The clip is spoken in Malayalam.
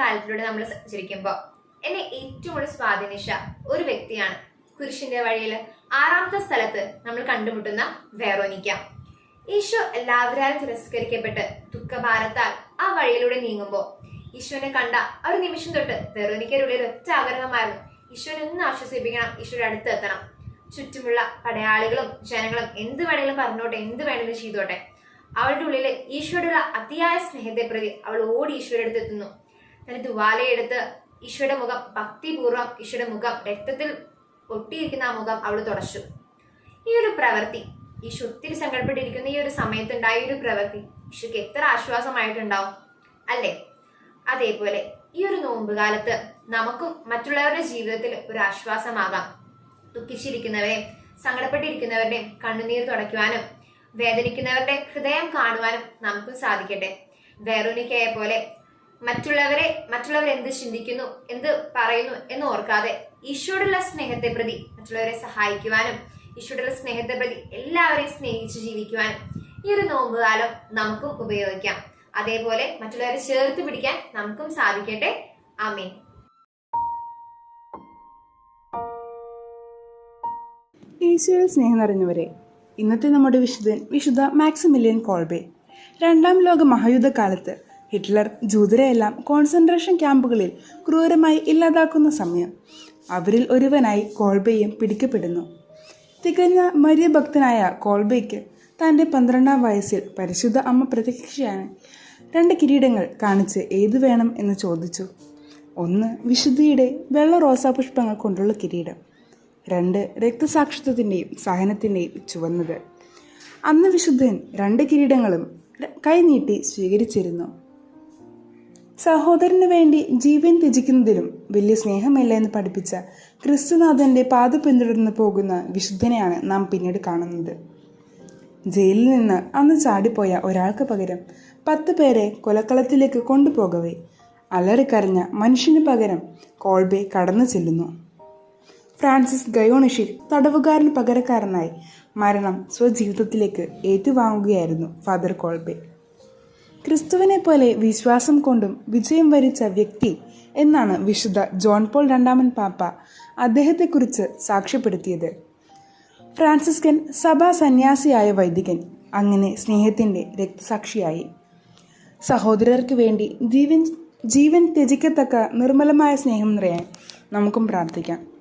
കാലത്തിലൂടെ നമ്മൾ സഞ്ചരിക്കുമ്പോൾ എന്നെ ഏറ്റവും കൂടുതൽ സ്വാധീനിച്ച ഒരു വ്യക്തിയാണ് കുരിശിന്റെ വഴിയിൽ ആറാമത്തെ സ്ഥലത്ത് നമ്മൾ കണ്ടുമുട്ടുന്ന വേറോനിക്ക. ഈശോ എല്ലാവരാലും തിരസ്കരിക്കപ്പെട്ട് ദുഃഖഭാരത്താൽ ആ വഴിയിലൂടെ നീങ്ങുമ്പോൾ ഈശോനെ കണ്ട ഒരു നിമിഷം തൊട്ട് വെറോനിക്കയുടെ ഒറ്റ ആഗ്രഹമായിരുന്നു ഈശോനെ ഒന്ന് ആശ്വസിപ്പിക്കണം ഈശോയുടെ അടുത്ത് എത്തണം. ചുറ്റുമുള്ള പടയാളികളും ജനങ്ങളും എന്ത് വേണമെങ്കിലും പറഞ്ഞോട്ടെ എന്ത് വേണമെങ്കിലും ചെയ്തോട്ടെ. അവളുടെ ഉള്ളിൽ ഈശോയുടെ അതിയായ സ്നേഹത്തെ പ്രതി അവൾ ഓടി ഈശോയുടെ അടുത്ത് എത്തുന്നു. തന്റെ ദുവാലയെടുത്ത് ഈശോയുടെ മുഖം ഭക്തിപൂർവം ഈശോയുടെ മുഖം രക്തത്തിൽ ഒട്ടിയിരിക്കുന്ന ആ മുഖം അവൾ തുടച്ചു. ഈ ഒരു പ്രവൃത്തി ഈശോ ഒത്തിരി സങ്കടപ്പെട്ടിരിക്കുന്ന ഈ ഒരു സമയത്തുണ്ടായ ഒരു പ്രവൃത്തി ഈശോയ്ക്ക് എത്ര ആശ്വാസമായിട്ടുണ്ടാവും അല്ലേ? അതേപോലെ ഈ ഒരു നോമ്പ് കാലത്ത് നമുക്കും മറ്റുള്ളവരുടെ ജീവിതത്തിൽ ഒരു ആശ്വാസമാകാം. ദുഃഖിച്ചിരിക്കുന്നവരെയും സങ്കടപ്പെട്ടിരിക്കുന്നവരുടെയും കണ്ണുനീർ തുടയ്ക്കുവാനും വേദനിക്കുന്നവരുടെ ഹൃദയം കാണുവാനും നമുക്കും സാധിക്കട്ടെ. വേറൊനിക്കയെ പോലെ മറ്റുള്ളവരെ മറ്റുള്ളവർ എന്ത് ചിന്തിക്കുന്നു എന്ത് പറയുന്നു എന്ന് ഓർക്കാതെ ഈശോടുള്ള സ്നേഹത്തെ പ്രതി മറ്റുള്ളവരെ സഹായിക്കുവാനും ഈശോടുള്ള സ്നേഹത്തെ പ്രതി എല്ലാവരെയും സ്നേഹിച്ച് ജീവിക്കുവാനും ഈ ഒരു നോമ്പുകാലം നമുക്കും ഉപയോഗിക്കാം. അതേപോലെ മറ്റുള്ളവരെ ചേർത്ത് പിടിക്കാൻ നമുക്കും സാധിക്കട്ടെ. ആമീൻ. ഈശോയിൽ സ്നേഹം നിറഞ്ഞവരെ ഇന്നത്തെ നമ്മുടെ വിശുദ്ധൻ വിശുദ്ധ മാക്സിമിലിയൻ കോൾബെ. രണ്ടാം ലോക മഹായുദ്ധകാലത്ത് ഹിറ്റ്ലർ ജൂതരെയെല്ലാം കോൺസെൻട്രേഷൻ ക്യാമ്പുകളിൽ ക്രൂരമായി ഇല്ലാതാക്കുന്ന സമയം. അവരിൽ ഒരുവനായി കോൾബെയും പിടിക്കപ്പെടുന്നു. തികഞ്ഞ മര്യഭക്തനായ കോൾബെയ്ക്ക് തന്റെ പന്ത്രണ്ടാം വയസ്സിൽ പരിശുദ്ധ അമ്മ പ്രത്യക്ഷയാണ്. രണ്ട് കിരീടങ്ങൾ കാണിച്ച് ഏത് വേണം എന്ന് ചോദിച്ചു. ഒന്ന് വിശുദ്ധിയുടെ വെള്ള റോസാ പുഷ്പങ്ങൾ കൊണ്ടുള്ള കിരീടം. രണ്ട് രക്തസാക്ഷിത്വത്തിന്റെയും സഹനത്തിന്റെയും ചുവന്നത്. അന്ന് വിശുദ്ധൻ രണ്ട് കിരീടങ്ങളും കൈനീട്ടി സ്വീകരിച്ചിരുന്നു. സഹോദരന് വേണ്ടി ജീവൻ ത്യജിക്കുന്നതിലും വലിയ സ്നേഹമില്ല എന്ന് പഠിപ്പിച്ച ക്രിസ്തുനാഥന്റെ പാത പിന്തുടർന്ന് പോകുന്ന വിശുദ്ധനെയാണ് നാം പിന്നീട് കാണുന്നത്. ജയിലിൽ നിന്ന് അന്ന് ചാടിപ്പോയ ഒരാൾക്ക് പകരം പത്ത് പേരെ കൊലക്കളത്തിലേക്ക് കൊണ്ടുപോകവേ. അലറിക്കരഞ്ഞ മനുഷ്യന് പകരം കോൾബെ കടന്നു ചെല്ലുന്നു. ഫ്രാൻസിസ് ഗയോണിഷിൽ തടവുകാരന് പകരക്കാരനായി മരണം സ്വജീവിതത്തിലേക്ക് ഏറ്റുവാങ്ങുകയായിരുന്നു ഫാദർ കോൾബെ. ക്രിസ്തുവിനെ പോലെ വിശ്വാസം കൊണ്ടും വിജയം വരിച്ച വ്യക്തി എന്നാണ് വിശുദ്ധ ജോൺ പോൾ രണ്ടാമൻ പാപ്പ അദ്ദേഹത്തെക്കുറിച്ച് സാക്ഷ്യപ്പെടുത്തിയത്. ഫ്രാൻസിസ്കൻ സഭാ സന്യാസിയായ വൈദികൻ അങ്ങനെ സ്നേഹത്തിന്റെ രക്തസാക്ഷിയായി. സഹോദരർക്ക് വേണ്ടി ജീവൻ ജീവൻ ത്യജിക്കത്തക്ക നിർമ്മലമായ സ്നേഹം നിറയാൻ നമുക്കും പ്രാർത്ഥിക്കാം.